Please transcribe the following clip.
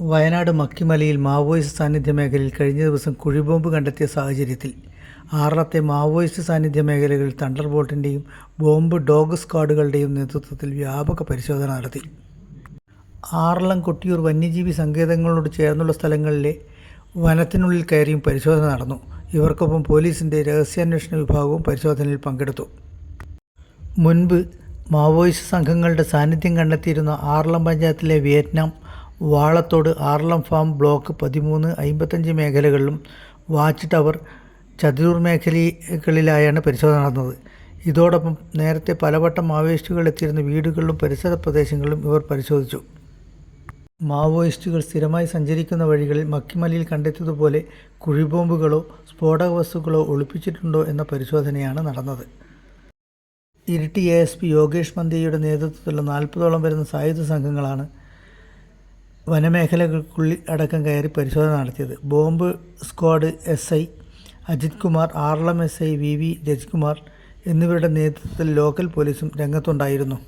Wayanad മക്കിമലയിൽ Maoist സാന്നിധ്യ മേഖലയിൽ കഴിഞ്ഞ ദിവസം കുഴിബോംബ് കണ്ടെത്തിയ സാഹചര്യത്തിൽ ആറളത്തെ മാവോയിസ്റ്റ് സാന്നിധ്യ മേഖലകളിൽ തണ്ടർ ബോട്ടിന്റെയും ബോംബ് ഡോഗ് സ്ക്വാഡുകളുടെയും നേതൃത്വത്തിൽ വ്യാപക പരിശോധന നടത്തി. ആറളം കൊട്ടിയൂർ വന്യജീവി സങ്കേതങ്ങളോട് ചേർന്നുള്ള സ്ഥലങ്ങളിലെ വനത്തിനുള്ളിൽ കയറിയും പരിശോധന നടന്നു. ഇവർക്കൊപ്പം പോലീസിന്റെ രഹസ്യാന്വേഷണ വിഭാഗവും പരിശോധനയിൽ പങ്കെടുത്തു. മുൻപ് മാവോയിസ്റ്റ് സംഘങ്ങളുടെ സാന്നിധ്യം കണ്ടെത്തിയിരുന്ന ആറളം പഞ്ചായത്തിലെ Vietnam Valathode Aralam farm block പതിമൂന്ന് അമ്പത്തഞ്ച് മേഖലകളിലും വാച്ച് ടവർ ചതിരൂർ മേഖലകളിലായാണ് പരിശോധന നടന്നത്. ഇതോടൊപ്പം നേരത്തെ പലവട്ടം മാവോയിസ്റ്റുകൾ എത്തിയിരുന്ന വീടുകളിലും പരിസര പ്രദേശങ്ങളിലും ഇവർ പരിശോധിച്ചു. മാവോയിസ്റ്റുകൾ സ്ഥിരമായി സഞ്ചരിക്കുന്ന വഴികളിൽ മക്കിമലയിൽ കണ്ടെത്തിയതുപോലെ കുഴിബോംബുകളോ സ്ഫോടക വസ്തുക്കളോ ഒളിപ്പിച്ചിട്ടുണ്ടോ എന്ന പരിശോധനയാണ് നടന്നത്. Iritty A S P Yogesh മന്ദിയുടെ നേതൃത്വത്തിലുള്ള നാൽപ്പതോളം വരുന്ന സായുധ സംഘങ്ങളാണ് വനമേഖലകൾക്കുള്ളിൽ അടക്കം കയറി പരിശോധന നടത്തിയത്. Bomb squad S I Ajith Kumar Aralam S I V V Rajkumar എന്നിവരുടെ നേതൃത്വത്തിൽ ലോക്കൽ പോലീസും രംഗത്തുണ്ടായിരുന്നു.